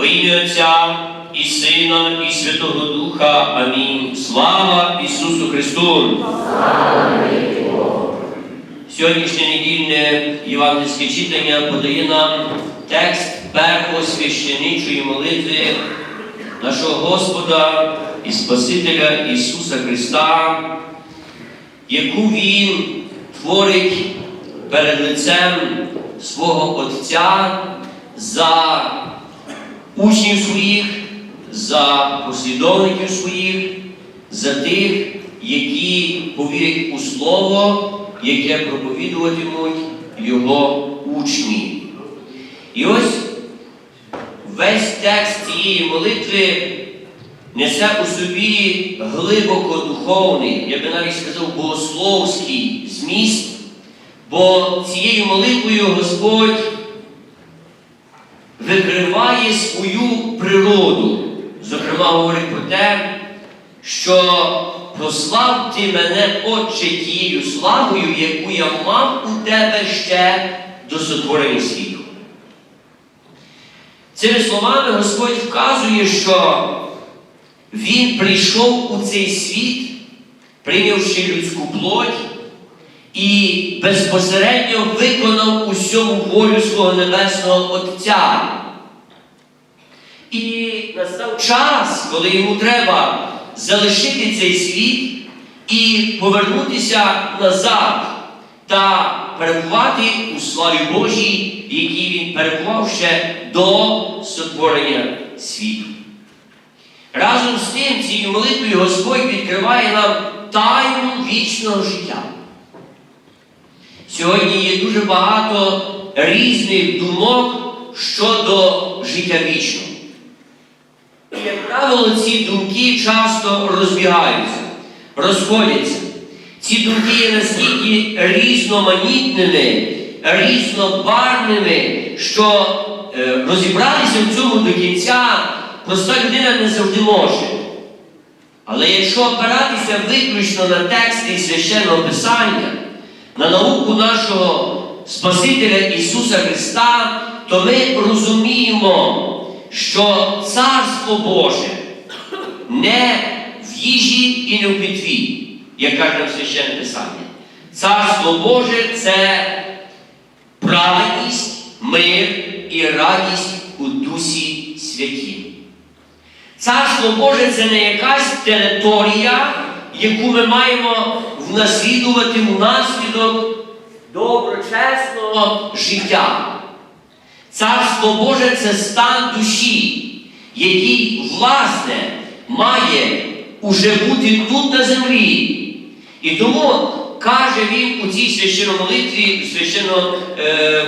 Во ім'я Отця і Сина, і Святого Духа. Амінь. Слава Ісусу Христу! Сьогоднішнє недільне євангельське читання подає нам текст первосвященичої молитви нашого Господа і Спасителя Ісуса Христа, яку Він творить перед лицем свого Отця за учнів своїх, за послідовників своїх, за тих, які повірять у Слово, яке проповідуватимуть його учні. І ось весь текст цієї молитви несе у собі глибоко духовний, я би навіть сказав, богословський зміст, бо цією молитвою Господь викриває свою природу. Зокрема, говорить про те, що прослав ти мене, Отче, тією славою, яку я мав у тебе ще до сотворення світу. Цими словами Господь вказує, що Він прийшов у цей світ, прийнявши людську плоть, і безпосередньо виконав усьому волю свого Небесного Отця. І настав час, коли йому треба залишити цей світ і повернутися назад та перебувати у славі Божій, в якій він перебував ще до сотворення світу. Разом з тим, цією молитвою Господь відкриває нам тайну вічного життя. Сьогодні є дуже багато різних думок щодо життя вічного. І, як правило, ці думки часто розбігаються, розходяться. Ці думки є настільки різноманітними, різнобарвними, що е, розібратися в цьому до кінця проста людина не завжди може. Але якщо опиратися виключно на тексти священного Писання, на науку нашого Спасителя Ісуса Христа, то ми розуміємо, що Царство Боже не в їжі і не в питві, як каже нам священне Писання. Царство Боже це праведність, мир і радість у Дусі Святім. Царство Боже це не якась територія, яку ми маємо внаслідувати внаслідок доброчесного життя. Царство Боже це стан душі, який, власне, має уже бути тут на землі. І тому каже він у цій священомолитві, священно е,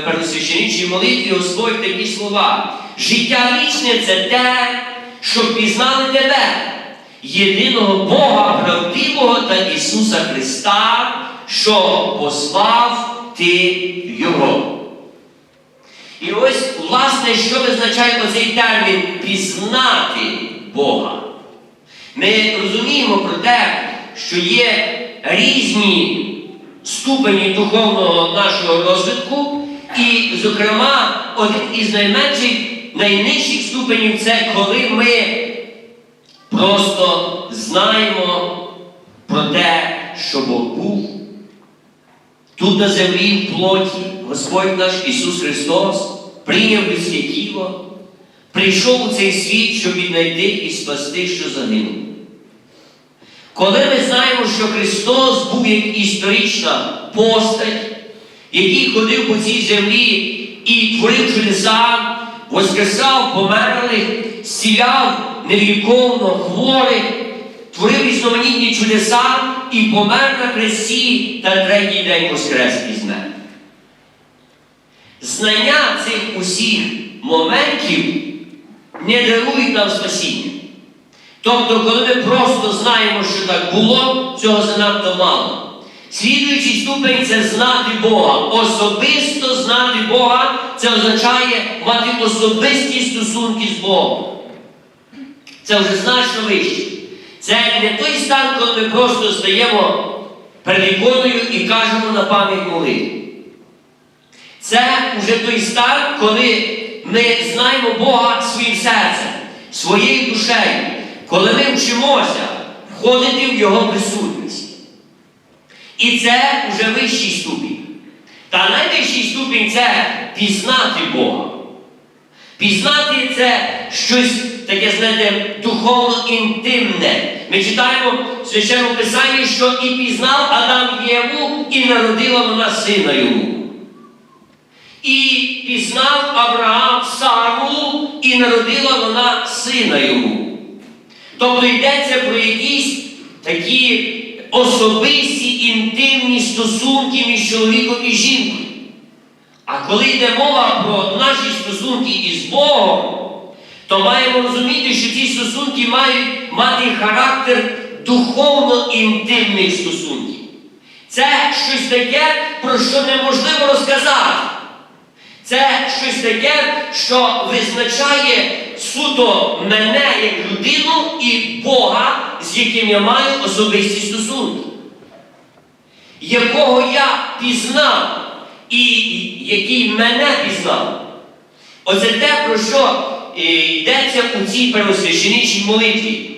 молитві Господь такі слова. Життя вічне це те, щоб пізнали тебе, єдиного Бога правдивого та Ісуса Христа, що послав ти Його. І ось, власне, що визначає оцей термін пізнати Бога. Ми розуміємо про те, що є різні ступені духовного нашого розвитку, і, зокрема, один із найменших, найнижчих ступенів це коли ми просто знаємо про те, що Бог був. Тут на землі в плоті Господь наш Ісус Христос прийняв людське тіло, прийшов у цей світ, щоб віднайти і спасти, що загинув. Коли ми знаємо, що Христос був як історична постать, який ходив по цій землі і творив чудеса, воскресав померлих, зціляв невіліковно хворих, творив різноманітні чудеса і помер на хресті та третій день воскрес із. Знання цих усіх моментів не дарують нам спасіння. Тобто, коли ми просто знаємо, що так було, цього занадто мало. Слідуючий ступень це знати Бога. Особисто знати Бога це означає мати особисті стосунки з Богом. Це вже значно вище. Це не той стан, коли ми просто стаємо перед іконою і кажемо на пам'ять молитву. Це вже той стан, коли ми знаємо Бога своїм серцем, своєю душею, коли ми вчимося входити в Його присутність. І це вже вищий ступінь. Та найвищий ступінь це пізнати Бога. Пізнати це щось таке, знаєте, духовно інтимне. Ми читаємо в священному Писанні, що і пізнав Адам Єву, і народила вона сина йому. І пізнав Авраам Сару, і народила вона сина йому. Тобто йдеться про якісь такі особисті інтимні стосунки між чоловіком і жінкою. А коли йде мова про наші стосунки із Богом, то маємо розуміти, що ці стосунки мають мати характер духовно інтимних стосунків. Це щось таке, про що неможливо розказати. Це щось таке, що визначає суто мене як людину і Бога, з яким я маю особисті стосунки, якого я пізнав і який мене пізнав. Оце те, про що йдеться у цій первосвященичій молитві.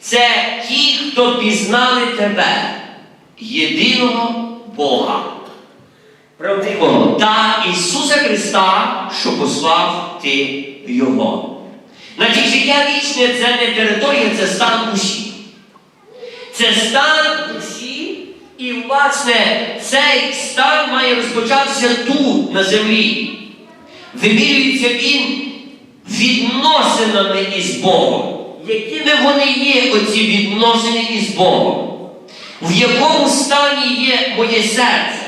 Це ті, хто пізнали тебе, єдиного Бога. Правдивого та Ісуса Христа, що послав ти Його. Значить, життя вічне це не територія, це стан душі. Це стан душі, і, власне, цей стан має розпочатися тут, на землі. Вимірюється він відносинами із Богом. Якими вони є, оці відносини із Богом? В якому стані є моє серце?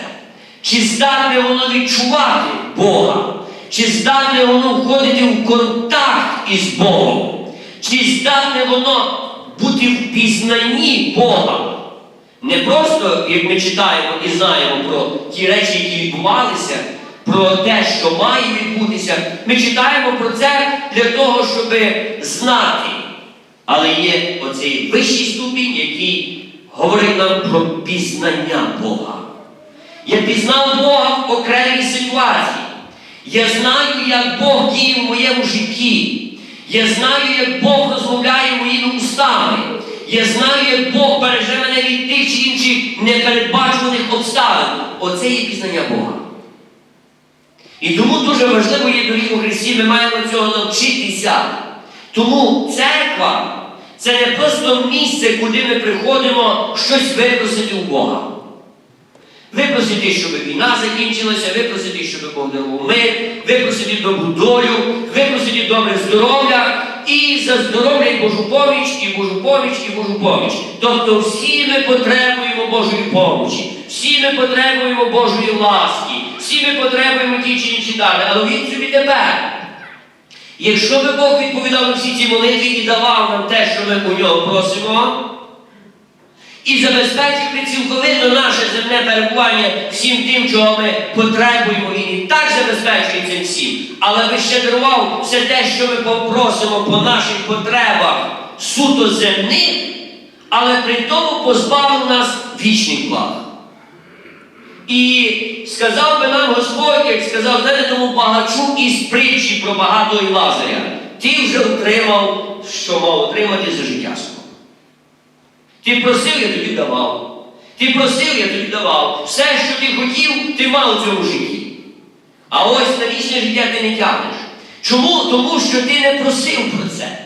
Чи здатне воно відчувати Бога? Чи здатне воно входити в контакт із Богом? Чи здатне воно бути в пізнанні Бога? Не просто, як ми читаємо і знаємо про ті речі, які відбувалися, про те, що має відбутися. Ми читаємо про це для того, щоб знати. Але є оцей вищий ступінь, який говорить нам про пізнання Бога. Я пізнав Бога в окремій ситуації. Я знаю, як Бог діє в моєму житті. Я знаю, як Бог розмовляє моїми устами. Я знаю, як Бог береже мене від тих чи інших непередбачуваних обставин. Оце є пізнання Бога. І тому дуже важливо є дорогі у Христі, ми маємо цього навчитися. Тому церква це не просто місце, куди ми приходимо щось випросити у Бога. Випросити, щоб війна закінчилася, випросити, щоб Бог дарував мир, випросити добру долю, випросити добре здоров'я і за здоров'я і Божу поміч, і Божу поміч, і Божу поміч. Тобто всі ми потребуємо Божої помочі, всі ми потребуємо Божої ласки, всі ми потребуємо ті чи інші дари. Але він собі тепер. Якщо би Бог відповідав на всі ці молитви і давав нам те, що ми у нього просимо, і забезпечив би цілковито наше земне перебування всім тим, чого ми потребуємо, і так забезпечує цим всім. Але би ще дарував все те, що ми попросимо по наших потребах суто земних, але при тому позбавив нас вічних благ. І сказав би нам Господь, як сказав знаєте, тому багачу із притчі про багатого і Лазаря, ти вже отримав, що мав отримати за життя свого. Ти просив, я тобі давав. Ти просив, я тобі давав. Все, що ти хотів, ти мав у цьому житті. А ось на вічне життя ти не тягнеш. Чому? Тому що ти не просив про це.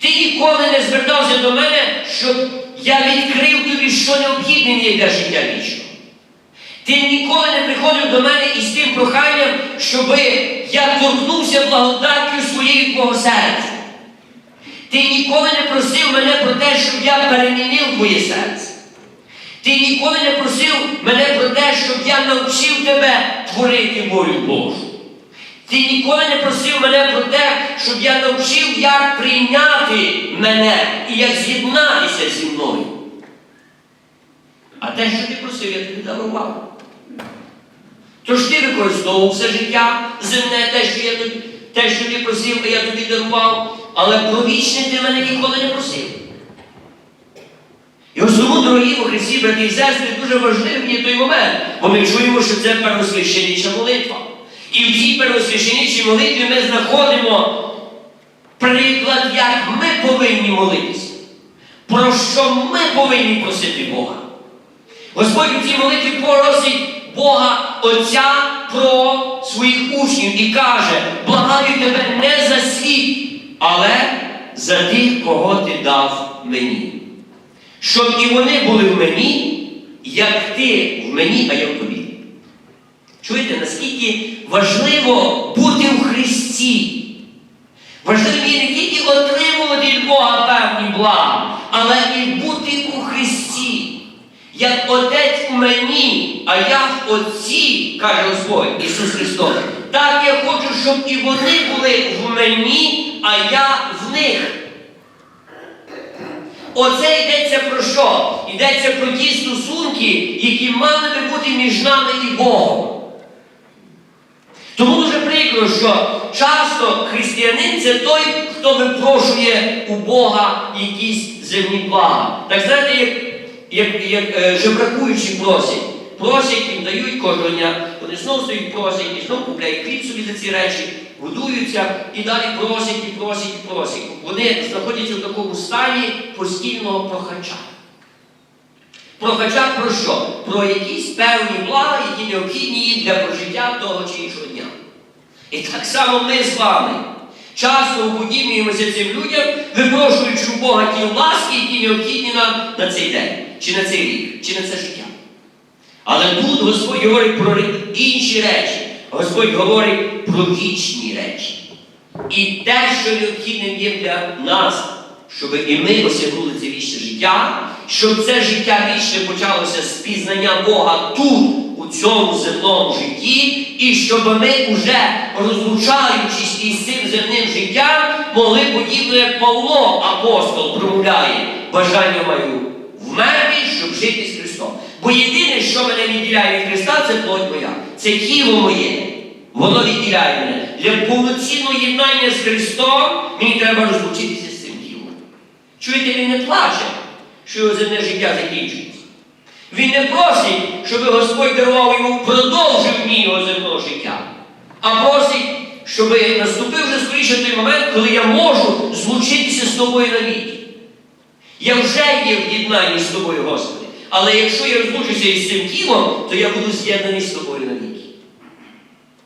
Ти ніколи не звертався до мене, щоб я відкрив тобі, що необхідне мені для життя вічного. Ти ніколи не приходив до мене із тим проханням, щоб я торкнувся благодаттю своєї твого серця. Ти ніколи не просив мене про те, щоб я перемінив твоє серце. Ти ніколи не просив мене про те, щоб я навчив тебе творити волю Божу. Ти ніколи не просив мене про те, щоб я навчив, як прийняти мене і як з'єднатися зі мною. Те, що ти просив, я тобі дарував. Тож ти використовував все життя земне, те, що я тобі, те, що ти просив, я тобі дарував, але про вічне ти мене ніколи не просив. І ось тому, дорогі у Христі, брати і сестри, дуже важливий той момент, бо ми чуємо, що це первосвященича молитва. І в цій первосвященичій молитві ми знаходимо приклад, як ми повинні молитися, про що ми повинні просити Бога. Господь у цій молитві просить Бога Отця про своїх учнів і каже, благаю тебе не за світ, але за тих, кого ти дав мені. Щоб і вони були в мені, як ти в мені, а я в тобі. Чуєте, наскільки важливо бути в Христі? Важливо є не тільки отримувати від Бога певні блага, але і бути. Як Отець у мені, а я в Отці, каже Господь Ісус Христос, так я хочу, щоб і вони були в мені, а я в них. Оце йдеться про що? Йдеться про ті стосунки, які мали би бути між нами і Богом. Тому дуже прикро, що часто християнин це той, хто випрошує у Бога якісь земні блага. Так знаєте, як, як, як е, жебракуючі просять. Просять, їм дають кожного дня, вони знову стоять просять, і знову купляють хліб собі за ці речі, годуються і далі просять, і просять, і просять. Вони знаходяться в такому стані постійного прохача. Прохача про що? Про якісь певні блага, які необхідні їм для прожиття того чи іншого дня. І так само ми з вами часто уподібнюємося цим людям, випрошуючи у Бога ті ласки, які необхідні нам на цей день, чи на цей рік, чи на це життя. Але тут Господь говорить про інші речі. Господь говорить про вічні речі. І те, що необхідним є для нас, щоб і ми осягнули це вічне життя, щоб це життя вічне почалося з пізнання Бога тут, у цьому земному житті, і щоб ми уже, розлучаючись із цим земним життям, могли подібно, як Павло, апостол, промовляє, бажання маю жити з Христом. Бо єдине, що мене відділяє від Христа, це плоть моя, це тіло моє. Воно відділяє мене. Для повноцінного єднання з Христом мені треба розлучитися з цим тілом. Чуєте, він не плаче, що його земне життя закінчується. Він не просить, щоб Господь дарував йому продовжив дні його земного життя, а просить, щоб наступив вже скоріше той момент, коли я можу злучитися з тобою навіки. Я вже є в єднанні з тобою, Господи. Але якщо я розлучуся із цим тілом, то я буду з'єднаний з тобою навіки.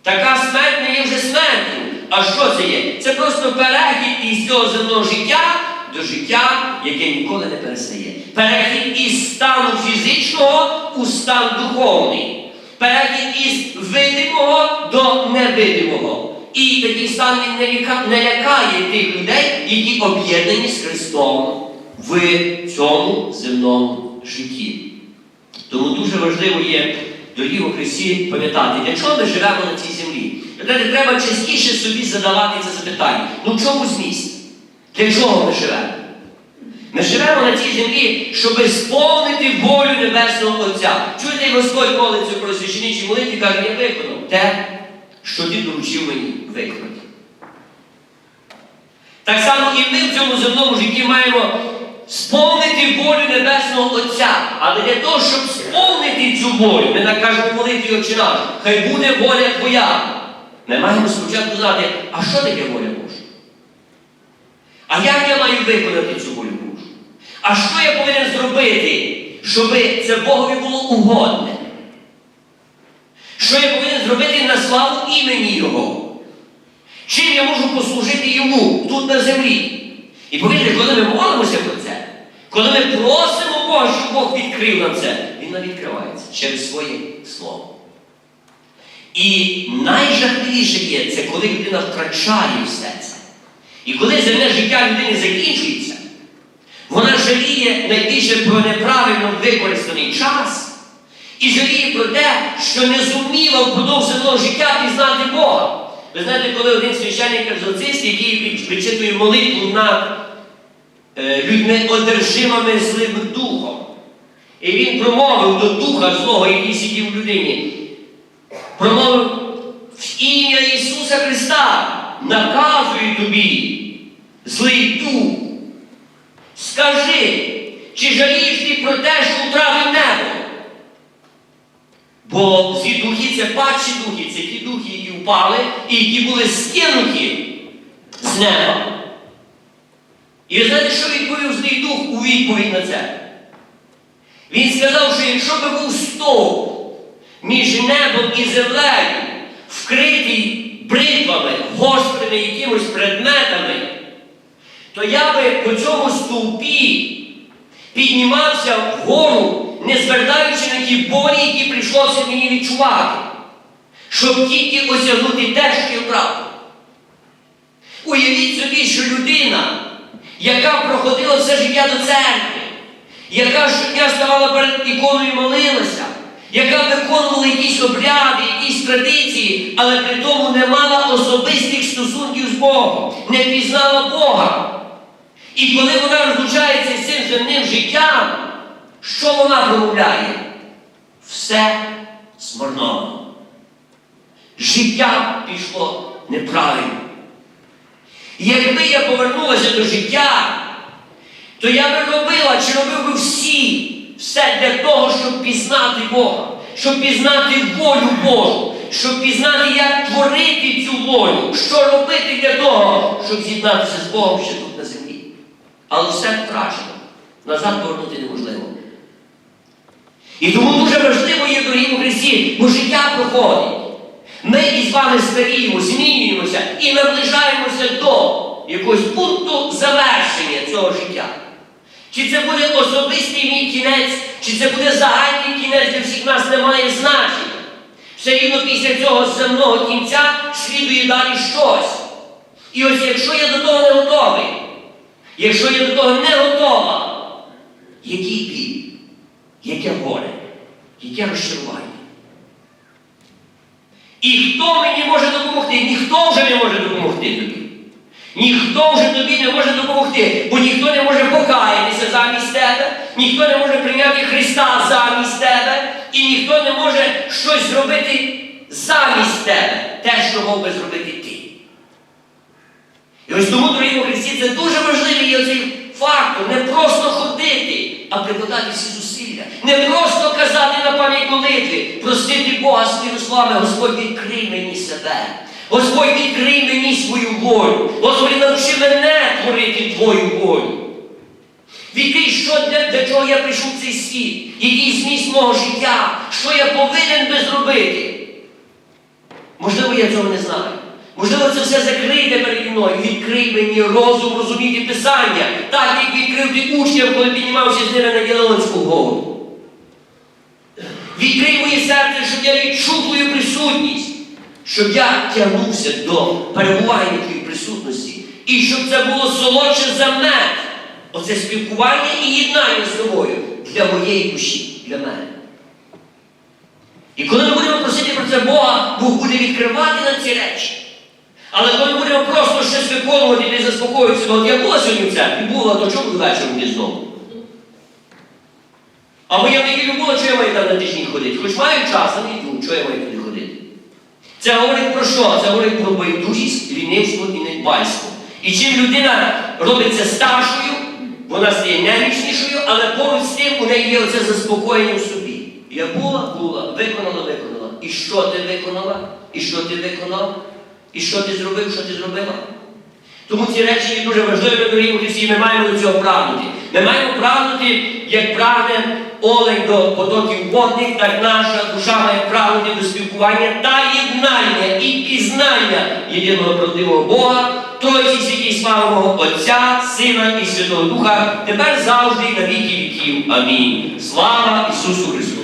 Така смерть не є вже смертю. А що це є? Це просто перехід із цього земного життя до життя, яке ніколи не перестає. Перехід із стану фізичного у стан духовний. Перехід із видимого до невидимого. І такий стан він не, лякає тих людей, які об'єднані з Христом в цьому земному житті. Тому дуже важливо є дорогі у Христі пам'ятати, для чого ми живемо на цій землі. Знаєте, треба частіше собі задавати це запитання. Ну в чому зміст? Для чого ми живемо? Ми живемо на цій землі, щоб сповнити волю Небесного Отця. Чуєте, Господь молиться про священичі молитві, каже, я виконав те, що ти доручив мені виконати. Так само і ми в цьому земному житті маємо сповнити волю Небесного Отця. Але для того, щоб сповнити цю волю, ми накажемо молитві Отче наш, хай буде воля Твоя. Ми маємо спочатку знати, а що таке воля Божа? А як я маю виконати цю волю Божу? А що я повинен зробити, щоб це Богові було угодне? Що я повинен зробити на славу імені Його? Чим я можу послужити йому тут на землі? І повірте, коли ми молимося коли ми просимо Бога, щоб Бог відкрив нам це, Він нам відкривається через своє слово. І найжахливіше є це, коли людина втрачає все це. І коли земне життя людини закінчується, вона жаліє найбільше про неправильно використаний час і жаліє про те, що не зуміла впродовж земного життя пізнати Бога. Ви знаєте, коли один священник екзорцист, який вичитує молитву над е, людьми одержимими злим духом, і він промовив до духа злого, який сидів в людині, промовив в ім'я Ісуса Христа, наказую тобі, злий дух. Скажи, чи жалієш ти про те, що втратив небо? Бо злі духи це падші духи, це ті духи, які впали і які були скинуті з неба. І знаєте, що відповів злий дух у відповідь на це? Він сказав, що якщо би був стовп між небом і землею, вкритий бритвами, гострими якимось предметами, то я би по цьому стовпі піднімався вгору, не звертаючи на ті болі, які прийшлося мені відчувати, щоб тільки осягнути те, що я правду. Уявіть собі, що людина, яка проходила все життя до церкви, яка щодня ставала перед іконою і молилася, яка виконувала якісь обряди, якісь традиції, але при тому не мала особистих стосунків з Богом, не пізнала Бога. І коли вона розлучається з цим земним життям, що вона промовляє? Все змарновано. Життя пішло неправильно. Якби я повернулася до життя, то я би робила чи робив би всі все для того, щоб пізнати Бога, щоб пізнати волю Божу, щоб пізнати, як творити цю волю, що робити для того, щоб з'єднатися з Богом ще тут на землі. Але все втрачено. Назад повернути неможливо. І тому дуже важливо є, дорогі у Христі, бо життя проходить. Ми із вами старіємо, змінюємося і наближаємося до якогось пункту завершення цього життя. Чи це буде особистий мій кінець, чи це буде загальний кінець, для всіх нас немає значення. Все рівно після цього земного кінця слідує далі щось. І ось якщо я до того не готовий, якщо я до того не готова, який біль, яке горе, яке розчарування. І хто мені може допомогти? Ніхто вже не може допомогти тобі. Ніхто вже тобі не може допомогти, бо ніхто не може покаятися замість тебе, ніхто не може прийняти Христа замість тебе, і ніхто не може щось зробити замість тебе, те, що мав би зробити ти. І ось тому, дорогі Христі, це дуже важливий є цей фактор. Не просто ходити, а прикладати всі зусилля. Не просто казати молитви, просити Бога своїми словами, Господь відкрий мені себе. Господь відкрий мені свою волю. Господь навчи мене творити Твою волю. Відкрий, що для, для чого я прийшов в цей світ, який зміст мого життя, що я повинен би зробити. Можливо, я цього не знаю. Можливо, це все закрите переді мною. Відкрий мені розум розуміти Писання, так як відкрив ти учням, коли піднімався з ними на Єлеонську гору. Відкрий моє серце, щоб я відчув твою присутність, щоб я тягнувся до перебування твоєї присутності. І щоб це було солодше за мед. Оце спілкування і єднання з тобою для моєї душі, для мене. І коли ми будемо просити про це Бога, Бог буде відкривати на ці речі. Але коли ми будемо просто щось виконувати не заспокоюватися, от я була сьогодні в церкві, була, то чому буду вечором знову? Або я в неділю була, що я маю там на тижні ходити? Хоч маю час, а не йду, що я маю туди ходити? Це говорить про що? Це говорить про байдужість, лінивство і недбальство. І чим людина робиться старшою, вона стає немічнішою, але поруч з тим у неї є оце заспокоєння в собі. Я була, була, виконала, виконала. І що ти виконала? І що ти виконав? І що ти зробив, що ти зробила? Тому ці речі є дуже важливими, дорогі Христі, ми маємо до цього прагнути. Ми маємо прагнути, як прагне олень до потоків водних, так наша душа має прагнути до спілкування та єднання і пізнання єдиного правдивого Бога, Тройці святій славного Отця, Сина і Святого Духа, тепер завжди і на віки віків. Амінь. Слава Ісусу Христу!